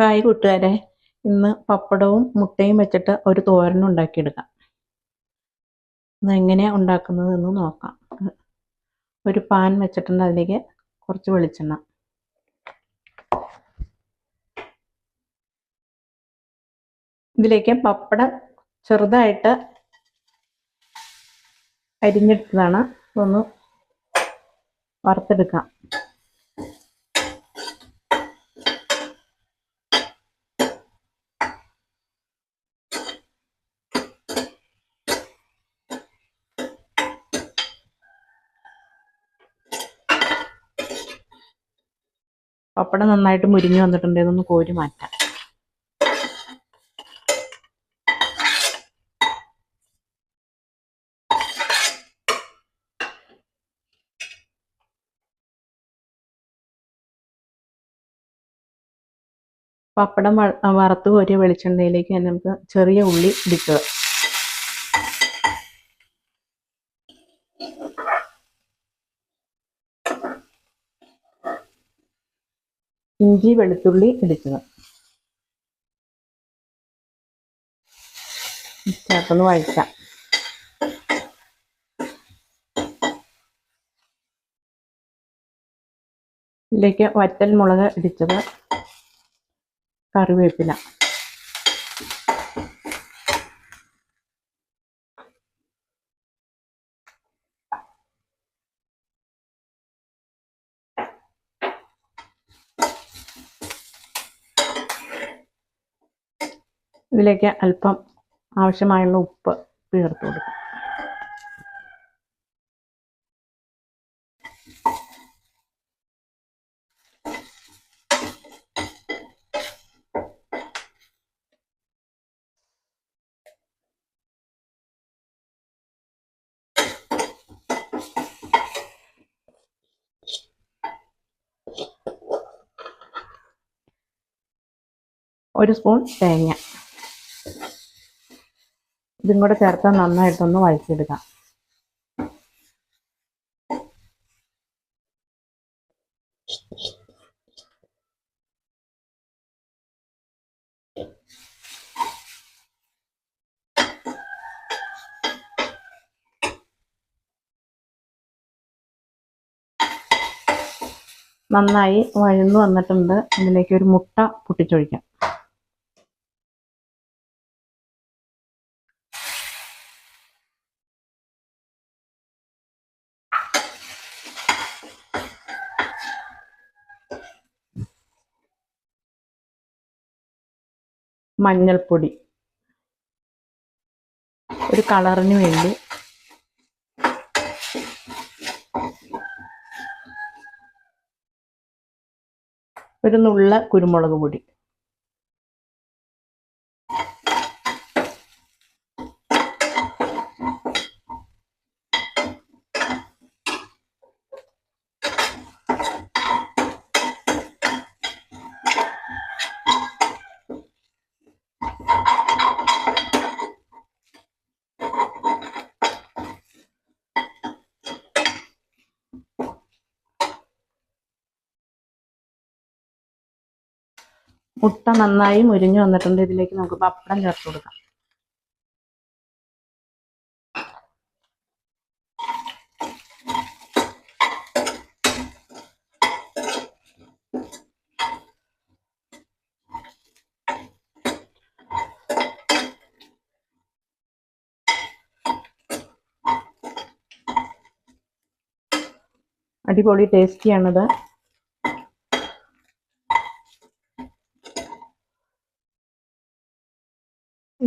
Hi കൂട്ടുകാരെ ഇന്ന് പപ്പടവും മുട്ടയും വെച്ചിട്ട് ഒരു തോരൻ ഉണ്ടാക്കിയെടുക്കാം. അതെങ്ങനെയാണ് ഉണ്ടാക്കുന്നതെന്ന് നോക്കാം. ഒരു പാൻ വെച്ചിട്ടുണ്ട് അതിലേക്ക് കുറച്ച് വെളിച്ചെണ്ണ. ഇതിലേക്ക് പപ്പടം ചെറുതായിട്ട് അരിഞ്ഞെടുത്തതാണ്. ഒന്ന് വറുത്തെടുക്കാം. പപ്പടം നന്നായിട്ട് മുരിഞ്ഞു വന്നിട്ടുണ്ട്. ഇതൊന്ന് കോരി മാറ്റാം. പപ്പടം വറുത്ത് കോരിയ വെളിച്ചെണ്ണയിലേക്ക് നമുക്ക് ചെറിയ ഉള്ളി ഇടിക്കുക ഇഞ്ചി വെളുത്തുള്ളി ഇടിച്ചത്. ചേർത്തൊന്ന് വഴിക്കാം ഇതിലേക്ക് വറ്റൽ മുളക് ഇടിച്ചത് കറിവേപ്പില. ഇതിലേക്ക് അല്പം ആവശ്യമായുള്ള ഉപ്പ് ചേർത്ത് കൊടുക്കും. ഒരു സ്പൂൺ തേങ്ങ. ഇതും കൂടെ ചേർത്ത് നന്നായിട്ടൊന്ന് വഴച്ചെടുക്കാം നന്നായി വഴന്നു വന്നിട്ടുണ്ട്. ഇതിലേക്ക് ഒരു മുട്ട പൊട്ടിച്ചൊഴിക്കാം. മഞ്ഞൾപ്പൊടി. ഒരു കളറിന് വേണ്ടി ഒരു നുള്ള കുരുമുളക് പൊടി. മുട്ട നന്നായി മുരിഞ്ഞു വന്നിട്ടുണ്ട്. ഇതിലേക്ക് നമുക്ക് പപ്പടം ചേർത്ത് കൊടുക്കാം. അടിപൊളി ടേസ്റ്റിയാണിത്.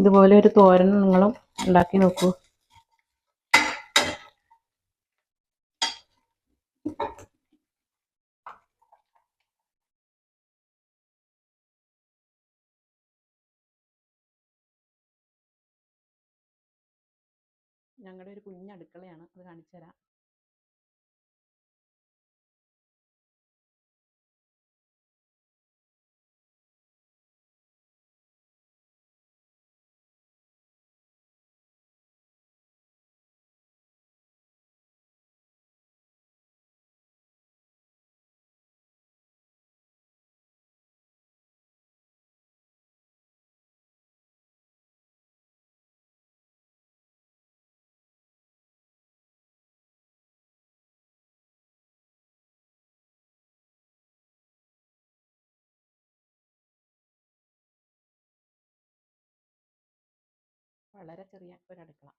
ഇതുപോലെ ഒരു തോരൻ നിങ്ങളും ഉണ്ടാക്കി നോക്കൂ. ഞങ്ങളുടെ ഒരു കുഞ്ഞ് അടുക്കളയാണ് അത് കാണിച്ചു തരാം. വളരെ ചെറിയ അടുക്കള.